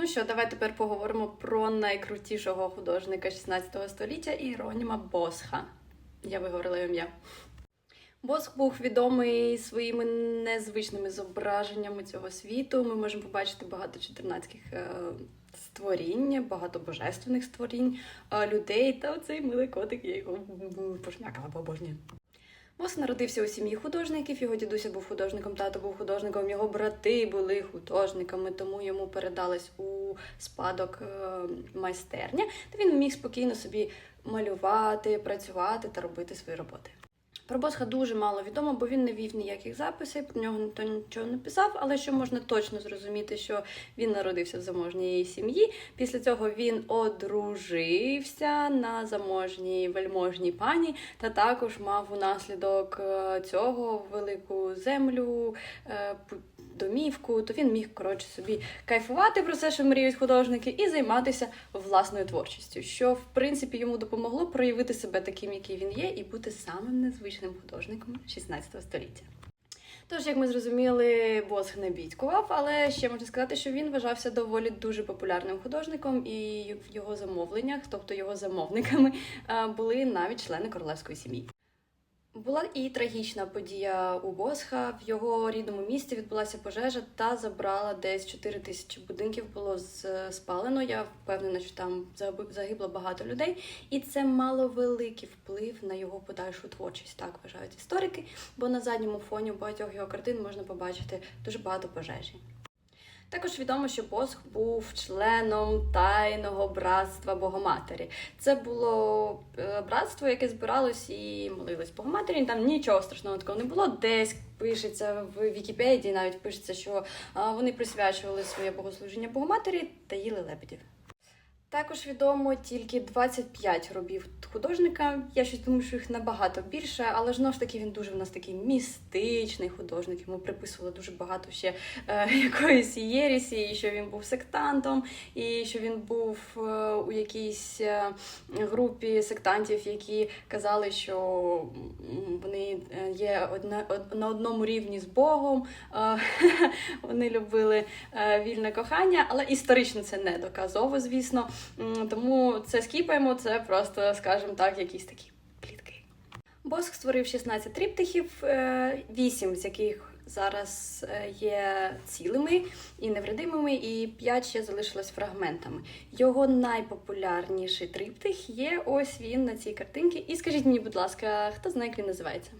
Ну що, давай тепер поговоримо про найкрутішого художника 16 століття Іроніма Босха. Я виговорила ім'я. Босх був відомий своїми незвичними зображеннями цього світу. Ми можемо побачити багато чотирнацьких е, створінь, багато божественних створінь, е, людей та оцей милий котик, я його пошмякала по обожнюю. Босх народився у сім'ї художників. Його дідуся був художником, тато був художником, його брати були художниками, тому йому передалась у спадок е, майстерня, де він міг спокійно собі малювати, працювати та робити свої роботи. Про Босха дуже мало відомо, бо він не вів ніяких записів, про нього ніхто нічого не писав. Але що можна точно зрозуміти, що він народився в заможній сім'ї. Після цього він одружився на заможній вельможній пані, та також мав унаслідок е, цього велику землю, е, домівку. То він міг коротше собі кайфувати про все, що мріють художники, і займатися власною творчістю, що в принципі йому допомогло проявити себе таким, який він є, і бути самим незвичним художником 16 століття. Тож, як ми зрозуміли, Босх не бідькував, але ще можна сказати, що він вважався доволі дуже популярним художником, і в його замовленнях, тобто його замовниками, були навіть члени королевської сім'ї. Була і трагічна подія у Босха. В його рідному місті відбулася пожежа та забрала десь 4 тисячі будинків. Було спалено. Я впевнена, що там загибло багато людей, і це мало великий вплив на його подальшу творчість. Так вважають історики. Бо на задньому фоні багатьох його картин можна побачити дуже багато пожежі. Також відомо, що Босх був членом тайного братства Богоматері. Це було е, братство, яке збиралось і молилось Богоматері. Там нічого страшного такого не було. Десь пишеться в Вікіпедії, навіть пишеться, що вони присвячували своє богослужіння Богоматері та їли лебедів. Також відомо тільки 25 робів художника. Я щось думаю, що їх набагато більше, але ж ж таки він дуже в нас такий містичний художник. Йому приписували дуже багато ще е, якоїсь єрісі, і що він був сектантом, і що він був е, у якійсь е, групі сектантів, які казали, що вони е, є одна, од- на одному рівні з Богом. Е, Вони любили е, вільне кохання, але історично це не доказово, звісно. Тому це скіпаємо, це просто, скажімо так, якісь такі плітки. Боск створив 16 тріптихів, 8 з яких зараз е, є цілими і невредимими, і 5 ще залишилось фрагментами. Його найпопулярніший триптих є ось він на цій картинці. І скажіть мені, будь ласка, хто знає, як він називається?